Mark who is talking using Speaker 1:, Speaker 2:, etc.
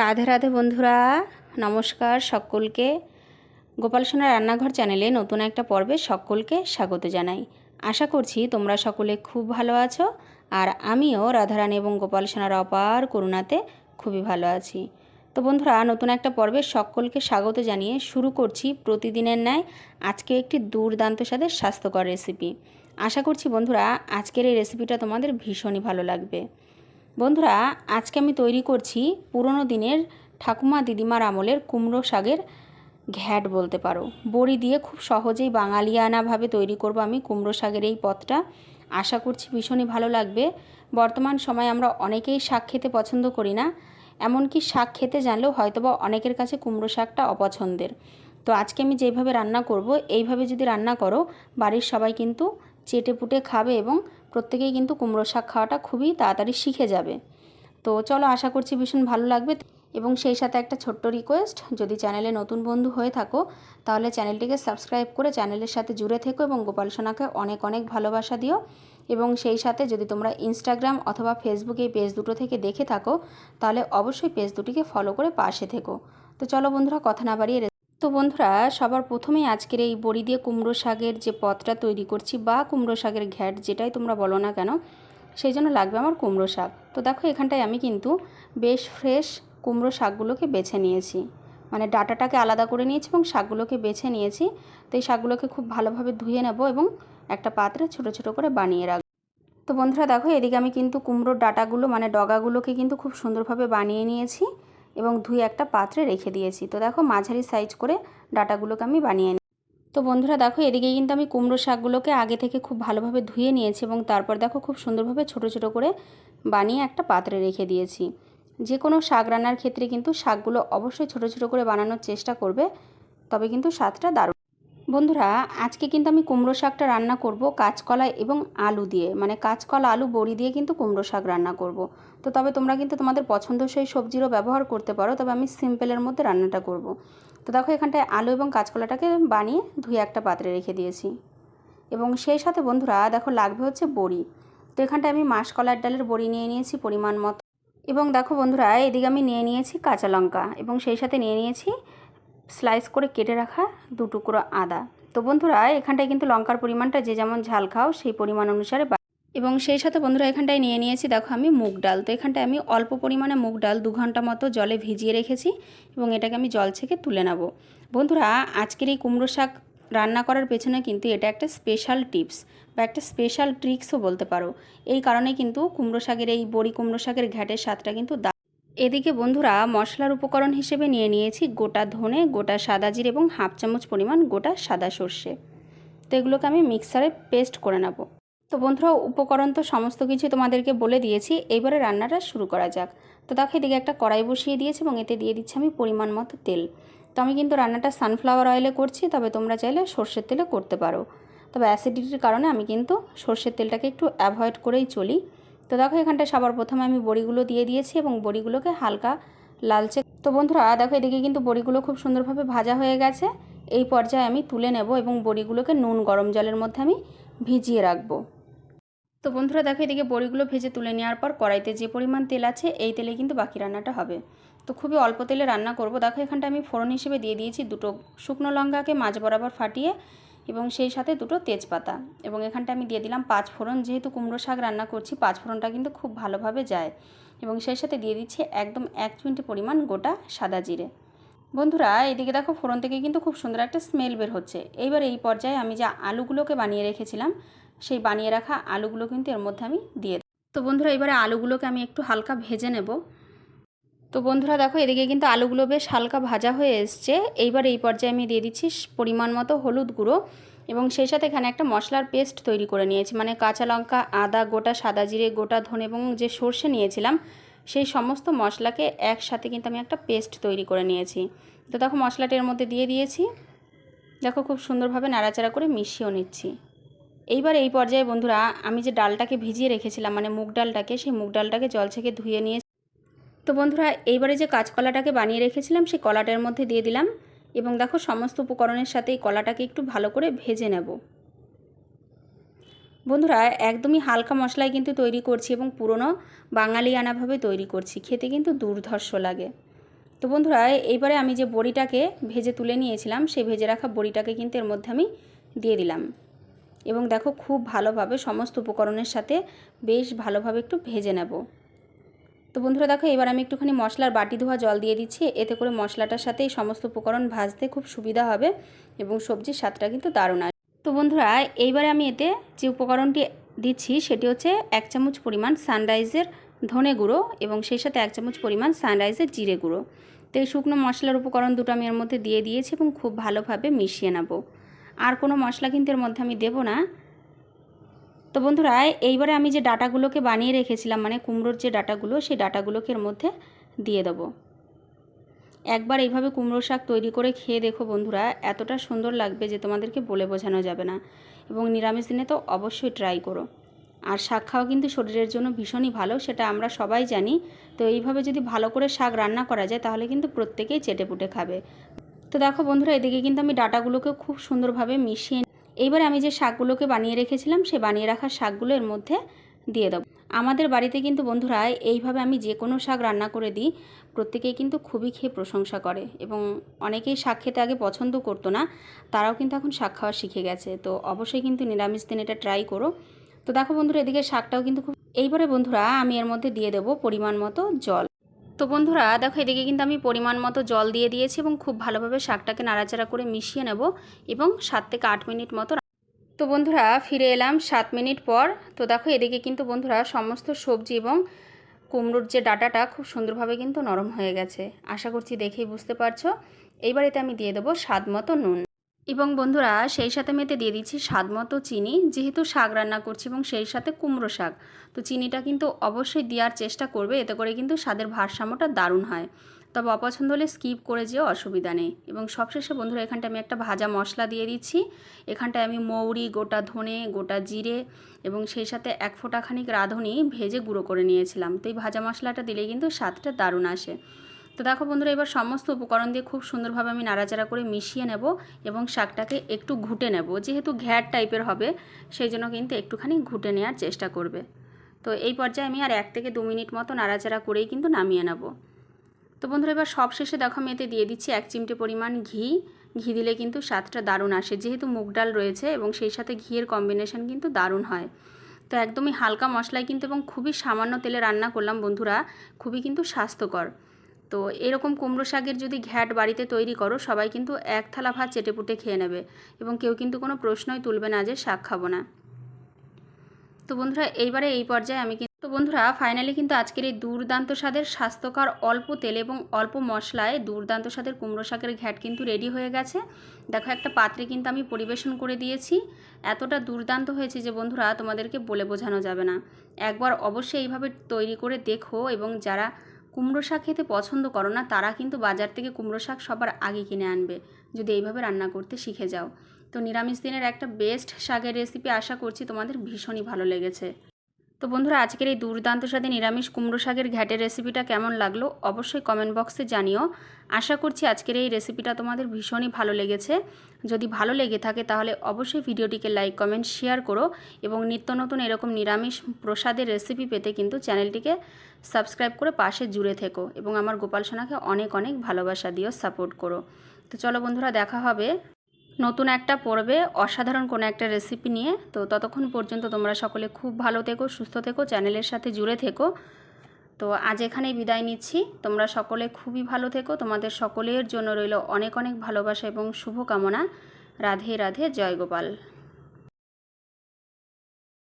Speaker 1: রাধে রাধে বন্ধুরা, নমস্কার সকলকে। গোপাল সোনার রান্নাঘর চ্যানেলে নতুন একটা পর্বে সকলকে স্বাগত জানাই। আশা করছি তোমরা সকলে খুব ভালো আছো আর আমিও রাধারানী এবং গোপাল সোনার অপার করুণাতে খুবই ভালো আছি। তো বন্ধুরা, নতুন একটা পর্বে সকলকে স্বাগত জানিয়ে শুরু করছি প্রতিদিনের ন্যায় আজকে একটি দুর্দান্ত স্বাদের স্বাস্থ্যকর রেসিপি। আশা করছি বন্ধুরা, আজকের এই রেসিপিটা তোমাদের ভীষণই ভালো লাগবে। বন্ধুরা, আজকে আমি তৈরি করছি পুরনো দিনের ঠাকুমা দিদিমার আমলের কুমড়ো শাকের ঘ্যাট বলতে পারো। বড়ি দিয়ে খুব সহজেই বাঙালিয়ানাভাবে তৈরি করব আমি কুমড়ো শাকের এই পথটা আশা করছি ভীষণই ভালো লাগবে। বর্তমান সময়ে আমরা অনেকেই শাক খেতে পছন্দ করি না, এমনকি শাক খেতে জানলেও হয়তোবা অনেকের কাছে কুমড়ো শাকটা অপছন্দের। তো আজকে আমি যেভাবে রান্না করব, এইভাবে যদি রান্না করো, বাড়ির সবাই কিন্তু চেটে পুটে খাবে এবং প্রত্যেকেই কিন্তু কুমড়ো শাক খাওয়াটা খুবই তাড়াতাড়ি শিখে যাবে। তো চলো আশা করছি ভীষণ ভালো লাগবে এবং সেই সাথে একটা ছোট্ট রিকোয়েস্ট যদি চ্যানেলে নতুন বন্ধু হয়ে থাকো, তাহলে চ্যানেলটিকে সাবস্ক্রাইব করে চ্যানেলের সাথে জুড়ে থেকো এবং গোপাল সোনাকে অনেক অনেক ভালোবাসা দিও। এবং সেই সাথে যদি তোমরা ইনস্টাগ্রাম অথবা ফেসবুক এই পেজ দুটো থেকে দেখে থাকো, তাহলে অবশ্যই পেজ দুটিকে ফলো করে পাশে থেকো। তো চলো বন্ধুরা, কথা না বাড়িয়ে তো বন্ধুরা, সবার প্রথমেই আজকের এই বড়ি দিয়ে কুমড়ো শাকের যে পথটা তৈরি করছি বা কুমড়ো শাকের ঘ্যাট যেটাই তোমরা বলো না কেন, সেই জন্য লাগবে আমার কুমড়ো শাক। তো দেখো, এখানটায় আমি কিন্তু বেশ ফ্রেশ কুমড়ো শাকগুলোকে বেছে নিয়েছি। মানে ডাটাটাকে আলাদা করে নিয়েছি এবং শাকগুলোকে বেছে নিয়েছি। তো এই শাকগুলোকে খুব ভালোভাবে ধুয়ে নেব এবং একটা পাত্রে ছোট ছোট করে বানিয়ে রাখব। তো বন্ধুরা, দেখো, এদিকে আমি কিন্তু কুমড়োর ডাটাগুলো মানে ডগাগুলোকে কিন্তু খুব সুন্দরভাবে বানিয়ে নিয়েছি। এবং ধুয়ে একটা পাত্রে রেখে দিয়েছি। তো দেখো মাঝারি সাইজ করে ডাটাগুলোকে আমি বানিয়ে নিই তো বন্ধুরা দেখো এদিকে কিন্তু আমি কুমড়ো শাকগুলোকে আগে থেকে খুব ভালোভাবে ধুয়ে নিয়েছি এবং তারপর দেখো খুব সুন্দরভাবে ছোট ছোট করে বানিয়ে একটা পাত্রে রেখে দিয়েছি। যে কোনো শাক রান্নার ক্ষেত্রে কিন্তু শাকগুলো অবশ্যই ছোট ছোট করে বানানোর চেষ্টা করবে, তবে কিন্তু স্বাদটা দারুণ। বন্ধুরা, আজকে কিন্তু আমি কুমড়ো শাকটা রান্না করব কাঁচকলা এবং আলু দিয়ে। মানে কাঁচকলা, আলু, বড়ি দিয়ে কিন্তু কুমড়ো শাক রান্না করব। তো তবে তোমরা কিন্তু তোমাদের পছন্দসই সবজিরও ব্যবহার করতে পারো, তবে আমি সিম্পলের মধ্যে রান্নাটা করব। তো দেখো, এখানটায় আলু এবং কাঁচকলাটাকে বানিয়ে ধুয়ে একটা পাত্রে রেখে দিয়েছি। এবং সেই সাথে বন্ধুরা, দেখো, লাগবে হচ্ছে বড়ি। তো এখানটায় আমি মাসকলার ডালের বড়ি নিয়ে নিয়েছি পরিমাণ মতো। এবং দেখো বন্ধুরা, এদিকে আমি নিয়ে নিয়েছি কাঁচা লঙ্কা এবং সেই সাথে নিয়ে নিয়েছি স্লাইস করে কেটে রাখা দু টুকরো আদা। তো বন্ধুরা, এখানটায় কিন্তু লঙ্কার পরিমাণটা যে যেমন ঝাল খাও, সেই পরিমাণ অনুসারে এবং সেই সাথে বন্ধুরা, এখানটায় নিয়ে নিয়েছি, দেখো আমি মুগ ডাল। তো এখানটায় আমি অল্প পরিমাণে মুগ ডাল দু ঘণ্টা মতো জলে ভিজিয়ে রেখেছি এবং এটাকে আমি জল থেকে তুলে নেব। বন্ধুরা, আজকের এই কুমড়ো শাক রান্না করার পেছনে কিন্তু এটা একটা স্পেশাল টিপস বা একটা স্পেশাল ট্রিক্সও বলতে পারো। এই কারণে কিন্তু কুমড়ো শাকের এই বড়ি কুমড়ো শাকের ঘ্যাটের স্বাদটা কিন্তু এদিকে বন্ধুরা, মশলার উপকরণ হিসেবে নিয়ে নিয়েছি গোটা ধনে, গোটা সাদা জিরে এবং হাফ চামচ পরিমাণ গোটা সাদা সর্ষে। তো এগুলোকে আমি মিক্সারে পেস্ট করে নেব। তো বন্ধুরা, উপকরণ তো সমস্ত কিছু তোমাদেরকে বলে দিয়েছি, এবারে রান্নাটা শুরু করা যাক। তো দেখো, এদিকে একটা কড়াই বসিয়ে দিয়েছি এবং এতে দিয়ে দিচ্ছি আমি পরিমাণ মতো তেল। তো আমি কিন্তু রান্নাটা সানফ্লাওয়ার অয়েলে করছি, তবে তোমরা চাইলে সর্ষের তেলে করতে পারো। তবে অ্যাসিডিটির কারণে আমি কিন্তু সর্ষের তেলটাকে একটু অ্যাভয়েড করেই চলি। তো দেখো এখানটা সবার প্রথমে আমি বড়িগুলো দিয়ে দিয়েছি এবং বড়িগুলোকে হালকা লালচে তো বন্ধুরা, দেখো এদিকে কিন্তু বড়িগুলো খুব সুন্দরভাবে ভাজা হয়ে গেছে। এই পর্যায়ে আমি তুলে নেব এবং বড়িগুলোকে নুন গরম জলের মধ্যে আমি ভিজিয়ে রাখব। তো বন্ধুরা, দেখো এদিকে বড়িগুলো ভেজে তুলে নেওয়ার পর কড়াইতে যে পরিমাণ তেল আছে, এই তেলে কিন্তু বাকি রান্নাটা হবে। তো খুবই অল্প তেলে রান্না করব। দেখো এখানটা আমি ফোড়ন হিসেবে দিয়ে দিয়েছি দুটো শুকনো লঙ্কাকে মাছ বরাবর ফাটিয়ে এবং সেই সাথে দুটো তেজপাতা। এবং এখানটা আমি দিয়ে দিলাম পাঁচ ফোড়ন। যেহেতু কুমড়ো শাক রান্না করছি, পাঁচ ফোড়নটা কিন্তু খুব ভালোভাবে যায়। এবং সেই সাথে দিয়ে দিচ্ছি একদম এক চুইন্টি পরিমাণ গোটা সাদা জিরে। বন্ধুরা, এদিকে দেখো ফোড়ন থেকে কিন্তু খুব সুন্দর একটা স্মেল বের হচ্ছে। এইবার এই পর্যায়ে আমি যে আলুগুলোকে বানিয়ে রেখেছিলাম, সেই বানিয়ে রাখা আলুগুলো কিন্তু এর মধ্যে আমি দিয়ে তো বন্ধুরা, এবারে আলুগুলোকে আমি একটু হালকা ভেজে নেব। তো বন্ধুরা দেখো, এদিকে কিন্তু আলুগুলো বেশ হালকা ভাজা হয়ে এসছে। এইবার এই পর্যায়ে আমি দিয়ে দিচ্ছি পরিমাণ মতো হলুদ গুঁড়ো এবং সেই সাথে এখানে একটা মশলার পেস্ট তৈরি করে নিয়েছি। মানে কাঁচা লঙ্কা, আদা, গোটা সাদা জিরে, গোটা ধনে এবং যে সর্ষে নিয়েছিলাম, সেই সমস্ত মশলাকে একসাথে কিন্তু আমি একটা পেস্ট তৈরি করে নিয়েছি। তো দেখো, মশলাটা এর মধ্যে দিয়ে দিয়েছি। দেখো, খুব সুন্দরভাবে নাড়াচাড়া করে মিশিয়েও নিচ্ছি। এইবার এই পর্যায়ে বন্ধুরা, আমি যে ডালটাকে ভিজিয়ে রেখেছিলাম মানে মুগ ডালটাকে, সেই মুগ ডালটাকে জল থেকে ধুয়ে নিয়ে তো বন্ধুরা, এইবারে যে কাঁচকলাটাকে বানিয়ে রেখেছিলাম, সেই কলাটার মধ্যে দিয়ে দিলাম এবং দেখো সমস্ত উপকরণের সাথে এই কলাটাকে একটু ভালো করে ভেজে নেব। বন্ধুরা, একদমই হালকা মশলায় কিন্তু তৈরি করছি এবং পুরনো বাঙালি আনাভাবে তৈরি করছি, খেতে কিন্তু দুর্ধর্ষ লাগে। তো বন্ধুরা, এইবারে আমি যে বড়িটাকে ভেজে তুলে নিয়েছিলাম, সেই ভেজে রাখা বড়িটাকে কিন্তু এর মধ্যে আমি দিয়ে দিলাম। এবং দেখো খুব ভালোভাবে সমস্ত উপকরণের সাথে বেশ ভালোভাবে একটু ভেজে নেব। তো বন্ধুরা দেখো, এবার আমি একটুখানি মশলার বাটি ধোয়া জল দিয়ে দিচ্ছি। এতে করে মশলাটার সাথে এই সমস্ত উপকরণ ভাজতে খুব সুবিধা হবে এবং সবজির স্বাদটা কিন্তু দারুণ আসবে। তো বন্ধুরা, এইবারে আমি এতে যে উপকরণটি দিচ্ছি, সেটি হচ্ছে এক চামচ পরিমাণ সানরাইজের ধনে গুঁড়ো এবং সেই সাথে এক চামচ পরিমাণ সানরাইজের জিরে গুঁড়ো। তো এই শুকনো মশলার উপকরণ দুটো আমি এর মধ্যে দিয়ে দিয়েছি এবং খুব ভালোভাবে মিশিয়ে নেব। আর কোনো মশলা কিন্তু এর মধ্যে আমি দেবো না। তো বন্ধুরা, এইবারে আমি যে ডাটাগুলোকে বানিয়ে রেখেছিলাম মানে কুমড়োর যে ডাটাগুলো, সেই ডাটাগুলোকে এর মধ্যে দিয়ে দেবো। একবার এইভাবে কুমড়ো শাক তৈরি করে খেয়ে দেখো বন্ধুরা, এতটা সুন্দর লাগবে যে তোমাদেরকে বলে বোঝানো যাবে না। এবং নিরামিষ দিনে তো অবশ্যই ট্রাই করো। আর শাক খাওয়া কিন্তু শরীরের জন্য ভীষণই ভালো, সেটা আমরা সবাই জানি। তো এইভাবে যদি ভালো করে শাক রান্না করা যায়, তাহলে কিন্তু প্রত্যেকেই চেটে পুটে খাবে। তো দেখো বন্ধুরা, এদিকে কিন্তু আমি ডাটাগুলোকে খুব সুন্দরভাবে মিশিয়ে এইবারে আমি যে শাকগুলোকে বানিয়ে রেখেছিলাম, সে বানিয়ে রাখা শাকগুলো এর মধ্যে দিয়ে দেবো। আমাদের বাড়িতে কিন্তু বন্ধুরা এইভাবে আমি যে কোনো শাক রান্না করে দিই, প্রত্যেকেই কিন্তু খুবই খেয়ে প্রশংসা করে এবং অনেকেই শাক খেতে আগে পছন্দ করতো না, তারাও কিন্তু এখন শাক খাওয়া শিখে গেছে। তো অবশ্যই কিন্তু নিরামিষ দিন এটা ট্রাই করো। তো দেখো বন্ধুরা, এদিকে শাকটাও কিন্তু খুব এইবারে বন্ধুরা আমি এর মধ্যে দিয়ে দেবো পরিমাণ মতো জল। তো বন্ধুরা, দেখো এদিকে কিন্তু আমি পরিমাণ মতো জল দিয়ে দিয়েছি এবং খুব ভালোভাবে শাকটাকে নাড়াচাড়া করে মিশিয়ে নেব এবং সাত থেকে আট মিনিট মতো তো বন্ধুরা, ফিরে এলাম সাত মিনিট পর। তো দেখো এদিকে কিন্তু বন্ধুরা, সমস্ত সবজি এবং কুমড়োর যে ডাটাটা খুব সুন্দরভাবে কিন্তু নরম হয়ে গেছে। আশা করছি দেখেই বুঝতে পারছ। এইবার এতে আমি দিয়ে দেবো স্বাদ মতো নুন। এবং বন্ধুরা, সেই সাথে আমি এতে দিয়ে দিচ্ছি স্বাদ মতো চিনি, যেহেতু শাক রান্না করছি এবং সেই সাথে কুমড়ো শাক। তো চিনিটা কিন্তু অবশ্যই দেওয়ার চেষ্টা করবে, এতে করে কিন্তু স্বাদের ভারসাম্যটা দারুণ হয়। তবে অপছন্দ হলে স্কিপ করে যেও, অসুবিধা নেই। এবং সবশেষে বন্ধুরা এখানটা আমি একটা ভাজা মশলা দিয়ে দিচ্ছি। এখানটায় আমি মৌরি, গোটা ধনে, গোটা জিরে এবং সেই সাথে এক ফোঁটা খানিক রাঁধুনি ভেজে গুঁড়ো করে নিয়েছিলাম। তো এই ভাজা মশলাটা দিলে কিন্তু স্বাদটা দারুণ আসে। তো দেখো বন্ধুরা, এবার সমস্ত উপকরণ দিয়ে খুব সুন্দরভাবে আমি নাড়াচাড়া করে মিশিয়ে নেব এবং শাকটাকে একটু ঘুটে নেব। যেহেতু ঘ্যাট টাইপের হবে, সেই জন্য কিন্তু একটুখানি ঘুটে নেওয়ার চেষ্টা করবে। তো এই পর্যায়ে আমি আর এক থেকে দু মিনিট মতো নাড়াচাড়া করেই কিন্তু নামিয়ে নেব। তো বন্ধুরা, এবার সব শেষে দেখো আমি এতে দিয়ে দিচ্ছি এক চিমটে পরিমাণ ঘি। ঘি দিলে কিন্তু স্বাদটা দারুণ আসে। যেহেতু মুগ ডাল রয়েছে এবং সেই সাথে ঘিয়ের কম্বিনেশন কিন্তু দারুণ হয়। তো একদমই হালকা মশলায় কিন্তু এবং খুবই সামান্য তেলে রান্না করলাম বন্ধুরা, খুবই কিন্তু স্বাস্থ্যকর। তো এরকম কুমড়ো শাকের যদি ঘ্যাট বাড়িতে তৈরি করো, সবাই কিন্তু এক থালা ভাত চেটেপুটে খেয়ে নেবে এবং কেউ কিন্তু কোনো প্রশ্নই তুলবে না যে শাক খাব না। তো বন্ধুরা, এইবারে এই পর্যায়ে আমি কিন্তু তো বন্ধুরা ফাইনালি কিন্তু আজকের এই দুর্দান্ত স্বাদের স্বাস্থ্যকর অল্প তেল এবং অল্প মশলায় দুর্দান্ত স্বাদের কুমড়ো শাকের ঘ্যাট কিন্তু রেডি হয়ে গেছে। দেখো, একটা পাত্রে কিন্তু আমি পরিবেশন করে দিয়েছি। এতটা দুর্দান্ত হয়েছে যে বন্ধুরা, তোমাদেরকে বলে বোঝানো যাবে না। একবার অবশ্যই এইভাবে তৈরি করে দেখো এবং যারা কুমড়ো শাক খেতে পছন্দ করো না, তারা কিন্তু বাজার থেকে কুমড়ো শাক সবার আগে কিনে আনবে। যদি এইভাবে রান্না করতে শিখে যাও। তো নিরামিষ দিনের একটা বেস্ট শাকের রেসিপি আশা করছি তোমাদের ভীষণই ভালো লেগেছে। তো বন্ধুরা, আজকের এই দুর্দান্ত স্বাদে নিরামিষ কুমড়ো শাকের ঘ্যাটের রেসিপিটা কেমন লাগল অবশ্যই কমেন্ট বক্সে জানিও। আশা করছি আজকের এই রেসিপিটা তোমাদের ভীষণই ভালো লেগেছে। যদি ভালো লেগে থাকে তাহলে অবশ্যই ভিডিওটিকে লাইক কমেন্ট শেয়ার করো এবং নিত্য নতুন এরকম নিরামিষ প্রসাদের রেসিপি পেতে কিন্তু চ্যানেলটিকে সাবস্ক্রাইব করে পাশে জুড়ে থেকো এবং আমার গোপাল সোনাকে অনেক অনেক ভালোবাসা দিও সাপোর্ট করো। তো চলো বন্ধুরা, দেখা হবে নতুন একটা পর্বে অসাধারণ কোনো একটা রেসিপি নিয়ে। তো ততক্ষণ পর্যন্ত তোমরা সকলে খুব ভালো থেকো, সুস্থ থেকো, চ্যানেলের সাথে জুড়ে থেকো। তো আজ এখানেই বিদায় নিচ্ছি। তোমরা সকলে খুবই ভালো থেকো। তোমাদের সকলের জন্য রইল অনেক অনেক ভালোবাসা এবং শুভকামনা। রাধে রাধে, জয় গোপাল।